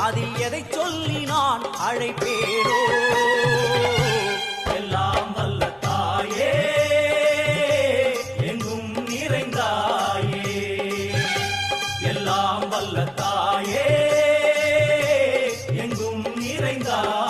அதில் எதை சொல்லி நான் அழைப்பேனோ? எல்லாம் வல்ல தாயே எங்கும் நிறைந்தாயே. எல்லாம் வல்ல தாயே எங்கும் நிறைந்தாயே